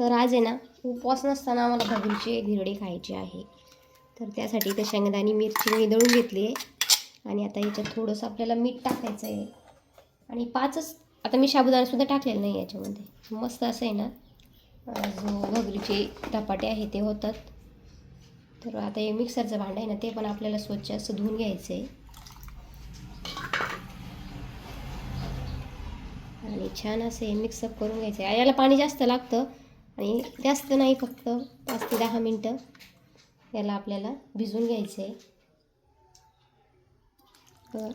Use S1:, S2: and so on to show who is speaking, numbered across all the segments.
S1: तर आज आहे ना उपवास नसताना आम्हाला भगरीचे धिरडे खायचे आहे. तर त्यासाठी इथं शेंगदाणी मिरची मी दळून घेतली आहे. आणि आता याच्यात थोडंसं आपल्याला मीठ टाकायचं आहे. आणि पाचच आता मी साबुदाणासुद्धा टाकलेलं नाही याच्यामध्ये. मस्त असं आहे ना. जो भगरीचे धपाटे आहे ते होतात. तर आता हे मिक्सरचं भांडं आहे ना ते पण आपल्याला स्वच्छ असं धुवून घ्यायचं आहे. आणि छान असं हे मिक्सअप करून घ्यायचं आहे. याला पाणी जास्त लागतं. आणि जास्त नाही फक्त पाच ते दहा मिनटं याला आपल्याला भिजून घ्यायचं आहे तर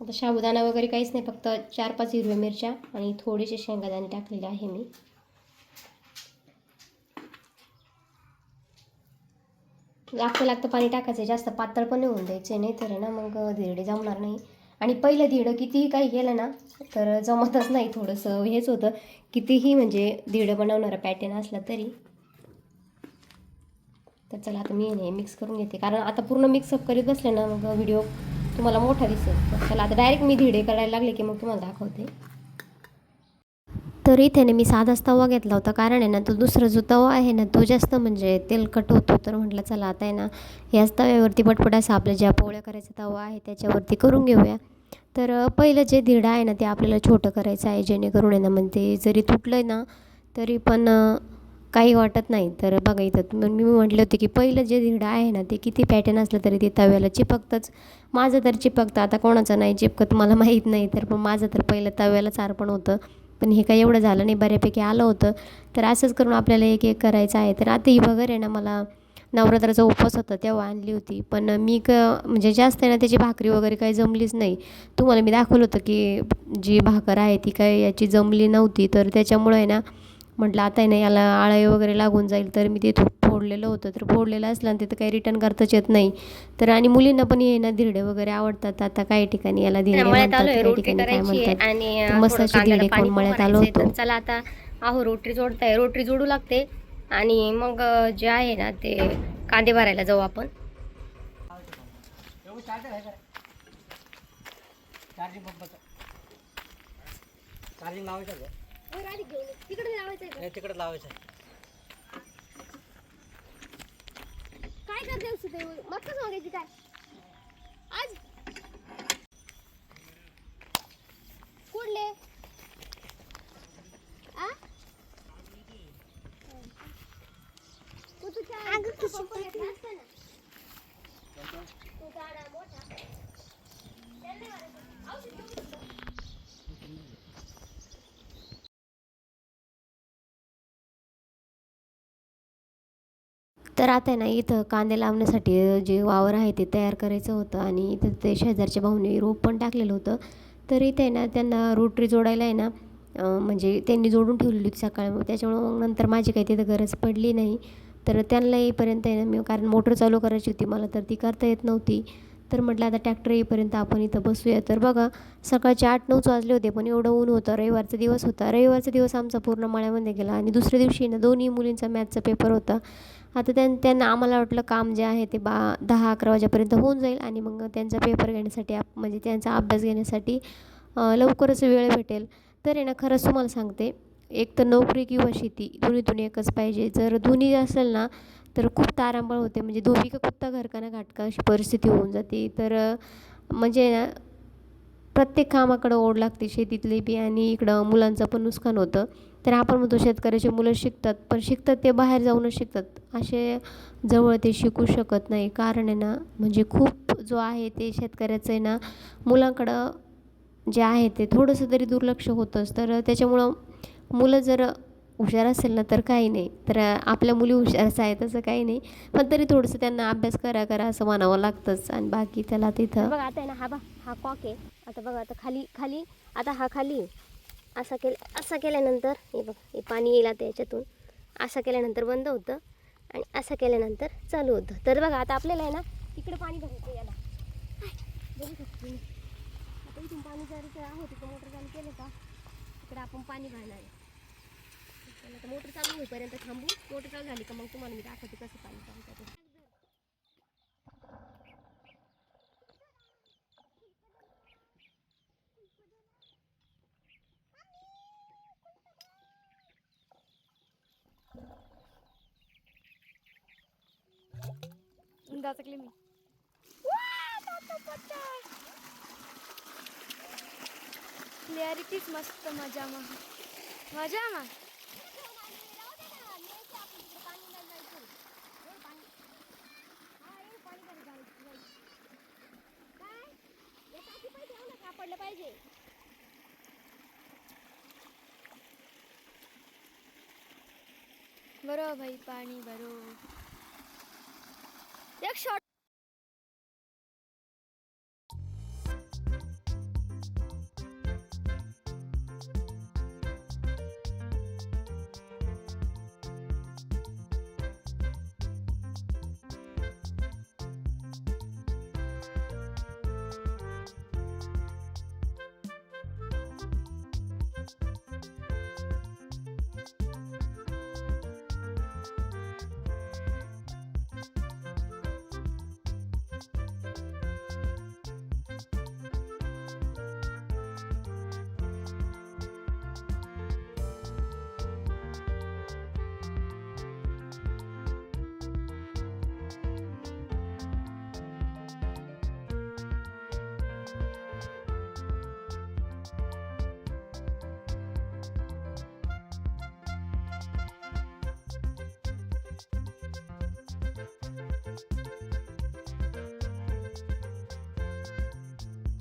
S1: आता साबुदाणा वगैरे काहीच नाही फक्त चार पाच हिरव्या मिरच्या आणि थोडेसे शेंगादाणे टाकलेले आहे मी. लागतं लागतं पाणी टाकायचं जास्त पातळ पण नाही होऊन द्यायचं नाही तर ना मग धिरडे जमणार नाही. आणि पहिलं धीडं कितीही काही केलं ना तर जमतच नाही थोडंसं. हेच होतं कितीही म्हणजे धिरडं बनवणारा पॅटर्न असला तरी. तर चला आता मी नाही मिक्स करून घेते. कारण आता पूर्ण मिक्सअप करीत बसले ना मग व्हिडिओ तुम्हाला मोठा दिसेल. चला आता डायरेक्ट मी धिडे करायला लागले की मग तुम्हाला दाखवते. तर इथे ना मी साधाच तवा घेतला होता. कारण आहे ना तो दुसरा जो तवा आहे ना तो जास्त म्हणजे तेलकट होतो. तर म्हटलं चला आता आहे ना याच तव्यावरती पटपट असं आपल्या ज्या पोळ्या करायचा तवा आहे त्याच्यावरती करून घेऊया. तर पहिलं जे धिरडं आहे ना ते आपल्याला छोटं करायचं आहे. जेणेकरून आहे ना म्हणजे जरी तुटलं ना तरी पण काही वाटत नाही. तर बघा इथं मी म्हटले होते की पहिलं जे धिरडं आहे ना ते किती पॅटर्न असलं तरी ते तव्याला चिपकतंच. माझं तर चिपकतं. आता कोणाचं नाही चिपकत मला माहीत नाही. तर पण माझं तर पहिलं तव्यालाच अर्पण होतं. पण हे काही एवढं झालं नाही बऱ्यापैकी आलं होतं. तर असंच करून आपल्याला एक एक करायचं आहे. तर आता ही वगैरे ना मला नवरात्राचा उपवास होता तेव्हा आणली होती. पण मी क म्हणजे जास्त आहे ना त्याची भाकरी वगैरे काही जमलीच नाही. तुम्हाला मी दाखवलं होतं की जी भाकर आहे ती काय याची जमली नव्हती. तर त्याच्यामुळं आहे ना म्हटलं आता आहे ना याला आळी वगैरे लागून जाईल तर मी ते फोडलेलं होतं. तर फोडलेलं असलं आणि तिथं काही रिटर्न करताच येत नाही. तर आणि मुलींना पण हे ना धिरडे वगैरे आवडतात. आता काही ठिकाणी याला धिरडे म्हणतात काही ठिकाणी काय म्हणतात.
S2: आणि
S1: तर मस्त अशी धिरडे खाऊन मळ्यात आलो होतो.
S2: चला आता अहो रोटरी जोडताय. रोटरी जोडू लागते. आणि मग जे आहे ना ते कांदे भरायला जाऊ आपण.
S3: चार्जिंग चार्जिंग लावायचं आहे
S2: तिकडे लावायचं
S3: नाही तिकडे लावायचं आहे.
S2: काय करते मस्त सांगायची काय? आज कुठले आ? तू तुझ्या पंप घेतला असता ना तो गाडा मोठा त्याला नाही मारायचं. औषध घेऊन ये.
S1: तर आता आहे ना इथं कांदे लावण्यासाठी जे वावर आहे ते तयार करायचं होतं आणि इथं ते शेजारच्या भाऊने रोप पण टाकलेलं होतं. तर इथे आहे ना त्यांना रोटरी जोडायला आहे ना म्हणजे त्यांनी जोडून ठेवलेली होती सकाळी. मग त्याच्यामुळं मग नंतर माझी काही तिथं गरज पडली नाही. तर त्यांना येईपर्यंत आहे ना मी कारण मोटर चालू करायची होती मला तर ती करता येत नव्हती. तर म्हटलं आता ट्रॅक्टर येईपर्यंत आपण इथं बसूया. तर बघा सकाळचे आठ नऊच वाजले होते पण एवढं ऊन होतं. रविवारचा दिवस होता. रविवारचा दिवस आमचा पूर्ण मळ्यामध्ये गेला आणि दुसऱ्या दिवशी ना दोन्ही मुलींचा मॅथचा पेपर होता. आता त्यां त्यांना आम्हाला वाटलं काम जे आहे ते बा दहा अकरा वाजेपर्यंत होऊन जाईल आणि मग त्यांचा पेपर घेण्यासाठी आप म्हणजे त्यांचा अभ्यास घेण्यासाठी लवकरच वेळ भेटेल. तर आहे ना खरंच तुम्हाला सांगते एक तर नोकरी किंवा शेती दोन्हीतून एकच पाहिजे. जर दोन्ही असेल ना तर खूप तारांबळ होते. म्हणजे धोबी का कुत्ता घरकाना घाटका अशी परिस्थिती होऊन जाते. तर म्हणजे ना प्रत्येक कामाकडं ओढ लागते शेतीतली बी आणि इकडं मुलांचं पण नुकसान होतं. तर आपण म्हणतो शेतकऱ्याचे मुलं शिकतात पण शिकतात ते बाहेर जाऊनच शिकतात. असे जवळ ते शिकू शकत नाही. कारण आहे ना म्हणजे खूप जो आहे ते शेतकऱ्याचं आहे ना मुलांकडं जे आहे ते थोडंसं तरी दुर्लक्ष होतंच तर त्याच्यामुळं मुलं जर हुशार असेल ना तर काही नाही. तर आपल्या मुली हुशारच आहे तसं काही नाही. पण तरी थोडंसं त्यांना अभ्यास करा करा असं म्हणावं लागतंच. आणि बाकी त्याला तिथं
S2: बघा आता आहे ना हा बा हा कॉक आहे. आता बघा आता खाली खाली आता हा खाली असा केल असा केल्यानंतर हे बघ हे पाणी येईल आता याच्यातून. असं केल्यानंतर बंद होतं आणि असं केल्यानंतर चालू होतं. तर बघा आता आपल्याला आहे ना इकडं पाणी भरायचं याला. आता इथून पाणी जर इकडे आहे तिथं मोटर चालू केलं का? इकडं आपण पाणी भरणार आहे. मोटर चालू होईपर्यंत थांबू. मोटर चालू झाली का मग तुम्हाला मी दाखवते कसं पाणी चालू
S4: दाचकले मी. क्लिअरिटीच मस्त मजा मजा मा पाणी भरू. एक शॉट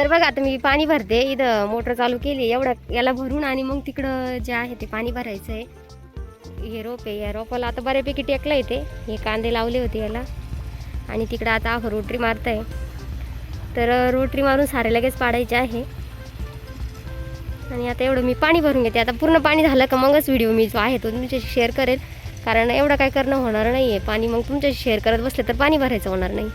S1: तर बघा आता मी पाणी भरते. इथं मोटर चालू केली एवढं याला भरून आणि मग तिकडं जे आहे ते पाणी भरायचं आहे. हे रोप आहे. या रोपाला आता बऱ्यापैकी टेकलं आहे ते. हे कांदे लावले होते याला. आणि तिकडं आता आहो रोटरी मारत आहे. तर रोटरी मारून सारे लगेच पाडायचे आहे. आणि आता एवढं मी पाणी भरून घेते. आता पूर्ण पाणी झालं का मगच व्हिडिओ मी जो आहे तो तुमच्याशी शेअर करेल कारण एवढं काय करणं होणार नाही आहे पाणी मग तुमच्याशी शेअर करत बसले तर पाणी भरायचं होणार नाही.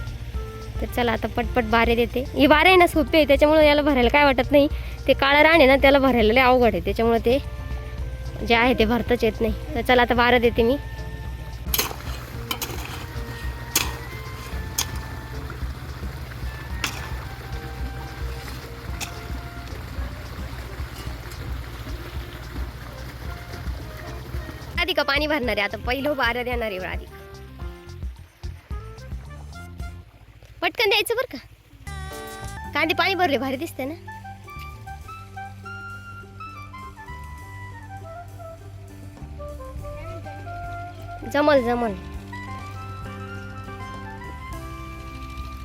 S1: तर चला आता पटपट बारे देते. ही बारे आहे ना सोपी आहे त्याच्यामुळे याला भरायला काय वाटत नाही. ते काळं राण आहे ना त्याला भरायला लय अवघड आहे. त्याच्यामुळे ते जे आहे ते भरताच येत नाही. तर चला आता बारं देते मी. आधी का पाणी भरणार आहे. आता पहिलं बारं देणार आहे आधी पटकन द्यायचं बरं का? कांदे पाणी भरले भारी दिसते ना? जमल जमल.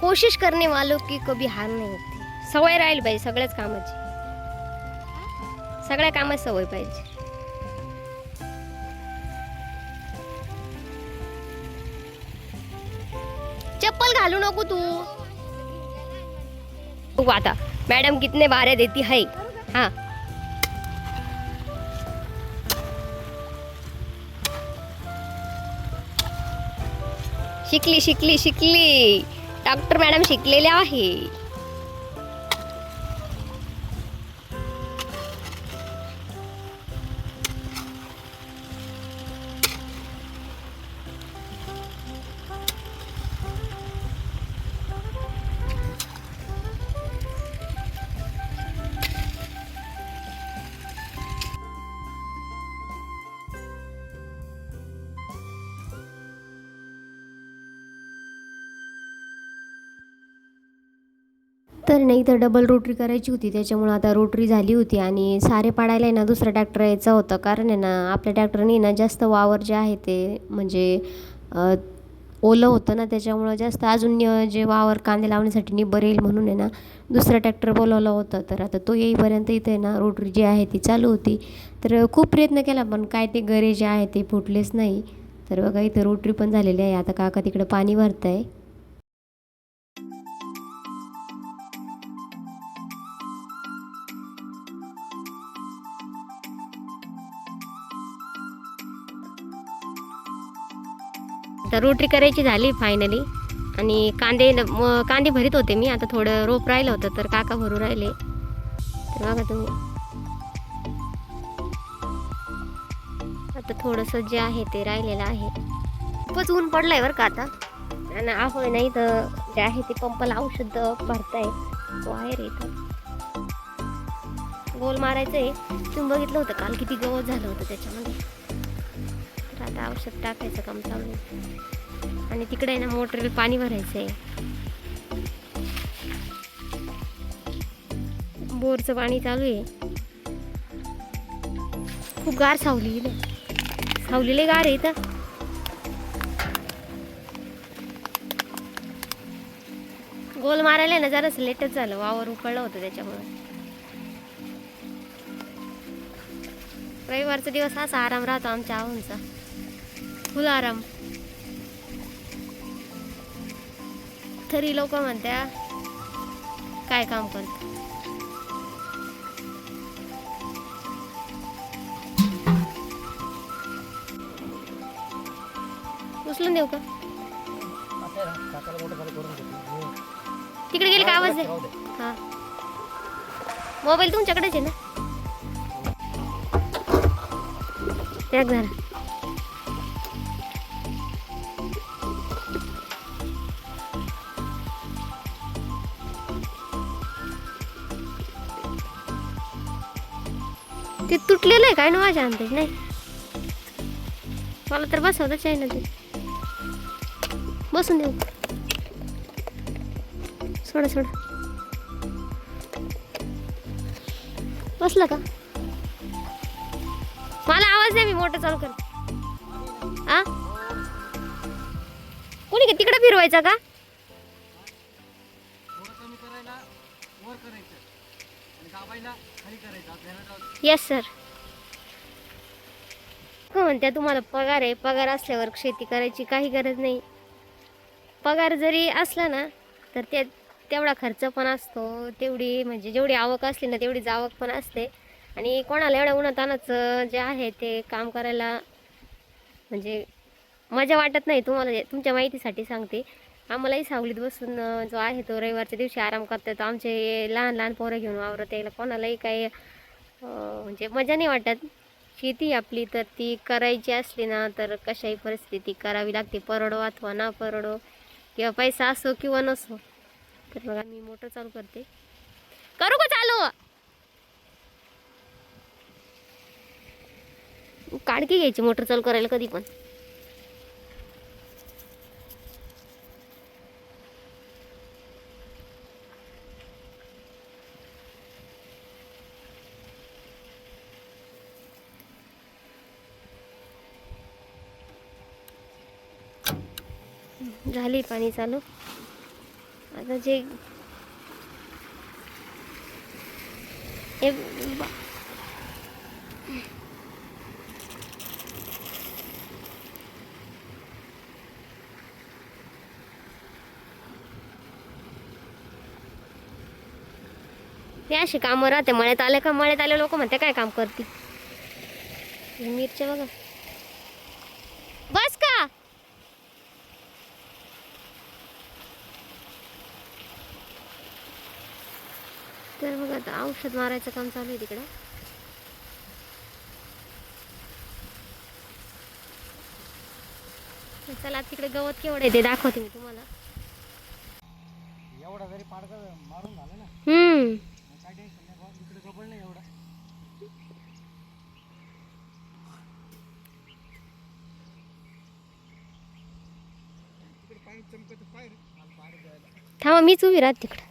S1: कोशिश करने वालों की कभी हार नाही होती. सवय राहील पाहिजे सगळ्याच कामाची. सगळ्या कामात सवय पाहिजे. घालू नको तू. बघू आता मॅडम कितने बारे देती है? हा. शिकली शिकली शिकली. डॉक्टर मॅडम शिकलेल्या आहे. तर नाही तर डबल रोटरी करायची होती. त्याच्यामुळं आता रोटरी झाली होती आणि सारे पाडायला आहे ना दुसरा ट्रॅक्टर यायचा होता. कारण आहे ना आपल्या ट्रॅक्टरने ना जास्त वावर जे आहे ते म्हणजे ओलं होतं ना त्याच्यामुळं जास्त अजून जे वावर कांदे लावण्यासाठी निब्बर येईल म्हणून आहे ना दुसरा ट्रॅक्टर बोलवला होता. तर आता तो येईपर्यंत इथे ना रोटरी जी आहे ती चालू होती. तर खूप प्रयत्न केला पण काय ते गरे जे आहे ते फुटलेच नाही. तर बघा इथं रोटरी पण झालेली आहे. आता काका तिकडं पाणी भरत आहे रोटरी करायची झाली फायनली आणि कांदे कांदे भरीत होते मी. आता थोडं रोप राहिलं होतं तर काका भरू राहिले. तर बघा तुम्ही. आता थोडंसं जे आहे ते राहिलेलं आहे. खूपच ऊन पडलंय बरं का आता. आणि ahoy नाही तर जे आहे ते पंपाला औषध भरताय. तो आहे रे इथं. गोल मारायचं आहे तुम्ही बघितलं होतं काल किती गवत झालं होतं त्याच्यामध्ये. तर आता औषध टाकायचं काम चालू आहे. आणि तिकडे आहे ना मोटरीला पाणी भरायचं आहे बोरचं पाणी चालू आहे. खूप गार सावली इथं. सावलीला गार आहे इथं. गोल मारायला ना जरास लेटच झालं. वावर उकळलं होतं त्याच्यामुळे. रविवारचा दिवस असा आराम राहतो आमच्या आऊंचा. फुल आराम तरी लोक म्हणत्या काय काम करत? उचलून देऊ का? तिकडे गेले का आवाज? आहे हा. मोबाईल तुमच्याकडेच आहे ना? एक झाला ते तुटलेलं आहे काय ना माझ्या अंदाज नाही. मला तर बसवतच आहे ना ते. बसून देऊ. सोडा सोडा. बसला का? मला आवाज नाही मी मोठं चालू कर आ? कोणी का तिकडे फिरवायचा का?
S3: करायला वर करायचं. आणि दाबायला
S1: येस सर का म्हणत्या तुम्हाला पगार आहे. पगार असल्यावर शेती करायची काही गरज नाही. पगार जरी असला ना तर ते तेवढा खर्च पण असतो. तेवढी म्हणजे जेवढी आवक असली ना तेवढीच आवक पण असते. आणि कोणाला एवढ्या उन्हातानाचं जे आहे ते काम करायला म्हणजे मजा वाटत नाही. तुम्हाला जे- तुमच्या माहितीसाठी सांगते. आम्हालाही सावलीत बसून जो आहे तो रविवारच्या दिवशी आराम करतात आमचे लहान लहान पोरं घेऊन वावरत यायला कोणालाही काही म्हणजे मजा नाही वाटत. शेती आपली तर ती करायची असली ना तर कशाही परिस्थिती करावी लागते. परवडो अथवा ना परवडो किंवा पैसा असो किंवा नसो. तर बघा मी मोटर चालू करते. करू का चालू? काडकी घ्यायची मोटर चालू करायला कधी पण. झाली पाणी चालू. आता जे हे अशी कामं राहते. मळ्यात आले का? मळ्यात आले लोक म्हणते काय काम करते? मिरच्या बघा. बस का आता औषध मारायचं काम चालू आहे तिकडं. चला तिकडे गवत केवढं आहे ते दाखवते मी तुम्हाला.
S3: एवढा जरी पाडका मारून झालं ना
S1: हम्म.
S3: मग काय टेन्शन नाही बुवा. इकडे गबळ नाही एवढा. तिकडे पाणी चमकत पाय रे. मला पाणी द्यायला
S1: थांबा मीच उभी राहत तिकडं.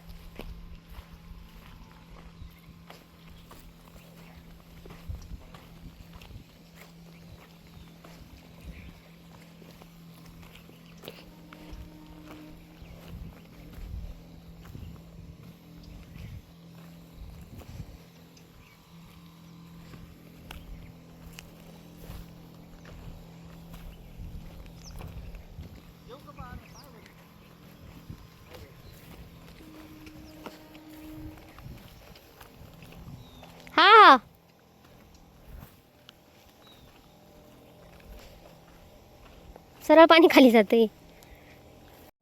S2: सरळ पाणी खाली जाते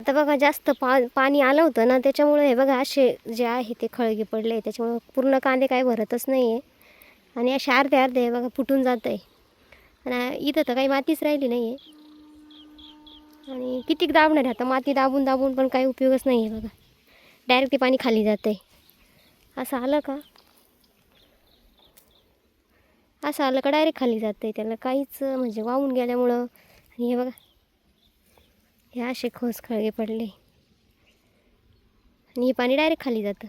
S2: आता बघा जास्त पा पाणी आलं होतं ना त्याच्यामुळे हे बघा असे जे आहे ते खळगे पडले. त्याच्यामुळे पूर्ण कांदे काय भरतच नाही आहे आणि असे अर्धे अर्धे हे बघा फुटून जात आहे आणि इथं तर काही मातीच राहिली नाही आहे आणि कितीक दाबणार आता माती दाबून दाबून पण काही उपयोगच नाही आहे बघा. डायरेक्ट ते पाणी खाली जातं आहे असं आलं का? असं आलं का डायरेक्ट खाली जातं आहे त्याला काहीच म्हणजे वाहून गेल्यामुळं. आणि हे बघा हे असे खोस खळगे पडले. आणि हे पाणी डायरेक्ट खाली जातं.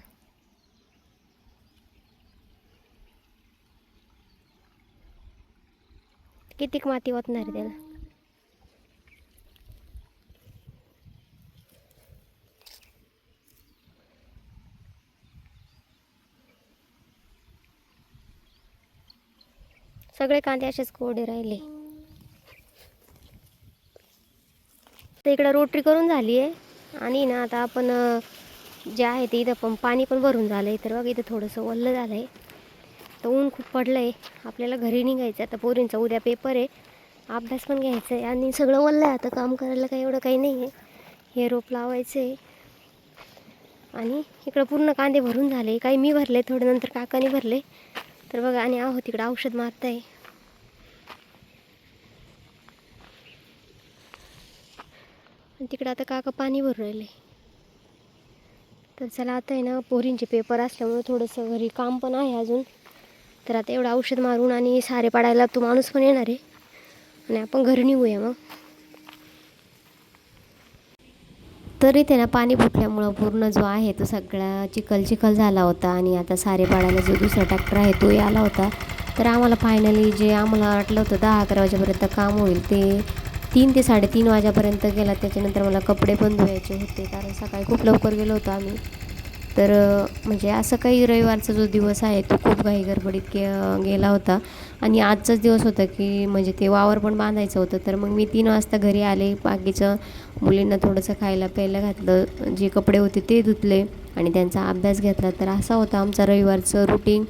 S2: कितीक माती ओतणार आहे त्याला? सगळे कांदे असेच कोरडे राहिले. तर इकडं रोटरी करून झाली आहे. आणि ना आता आपण जे आहे ते इथं पण पाणी पण भरून झालं आहे तर बघा इथं थोडंसं वल्लं झालं आहे तर ऊन खूप पडलं आहे आपल्याला घरी निघायचं आता पोरींचा उद्या पेपर आहे. अभ्यास पण घ्यायचा आहे. आणि सगळं वल्लं आहे. आता काम करायला काही एवढं काही नाही आहे. हे रोप लावायचं आहे. आणि इकडं पूर्ण कांदे भरून झाले. काही मी भरले. थोडे नंतर काकाने भरले. तर बघा आणि आहो तिकडं औषध मारत आहे तिकडं आता काका पाणी भरून राहिले. तर चला आता आहे ना पोरींचे पेपर असल्यामुळे थोडंसं घरी काम पण आहे अजून. तर आता एवढं औषध मारून आणि सारे पाडायला तो माणूस पण येणार आहे. आणि आपण घरी निघूया मग.
S1: तर इथे ना पाणी फुटल्यामुळं पूर्ण जो आहे तो सगळा चिखल चिखल झाला होता. आणि आता सारे पाडायला जो दुसरा ट्रॅक्टर आहे तोही आला होता. तर आम्हाला फायनली जे आम्हाला वाटलं होतं दहा अकरा वाजेपर्यंत काम होईल ते तीन ते साडेतीन वाजेपर्यंत गेला. त्याच्यानंतर मला कपडे पण धुवायचे होते. कारण सकाळी खूप लवकर गेलो होतो आम्ही. तर म्हणजे असं काही रविवारचा जो दिवस आहे तो खूप घाई गडबडीत गे गेला होता. आणि आजचाच दिवस होता की म्हणजे ते वावर पण बांधायचं होतं. तर मग मी तीन वाजता घरी आले. बाकीचं मुलींना थोडंसं खायला प्यायला घातलं. जे कपडे होते ते धुतले आणि त्यांचा अभ्यास घेतला. तर असा होता आमचा रविवारचं रुटीन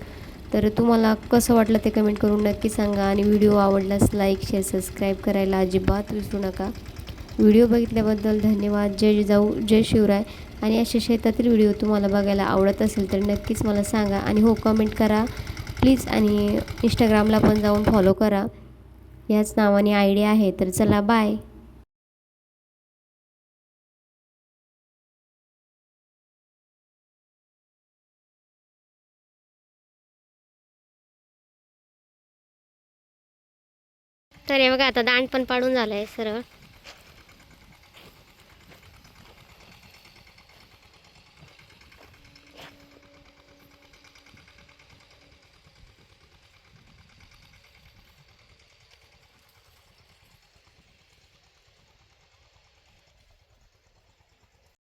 S1: तर तुम्हाला कसं वाटलं ते कमेंट करून नक्की सांगा. आणि व्हिडिओ आवडल्यास लाईक शेअर सबस्क्राईब करायला अजिबात विसरू नका. व्हिडिओ बघितल्याबद्दल धन्यवाद. जय जाऊ जय शिवराय. आणि असे शेतातील व्हिडिओ तुम्हाला बघायला आवडत असेल तर नक्कीच मला सांगा. आणि हो कमेंट करा. प्लीज आणि इंस्टाग्रामला पण जाऊन फॉलो करा. याच नावाने आयडिया आहे. तर चला बाय
S2: तर हे बघा आता दांड पण पाडून झालं आहे सरळ.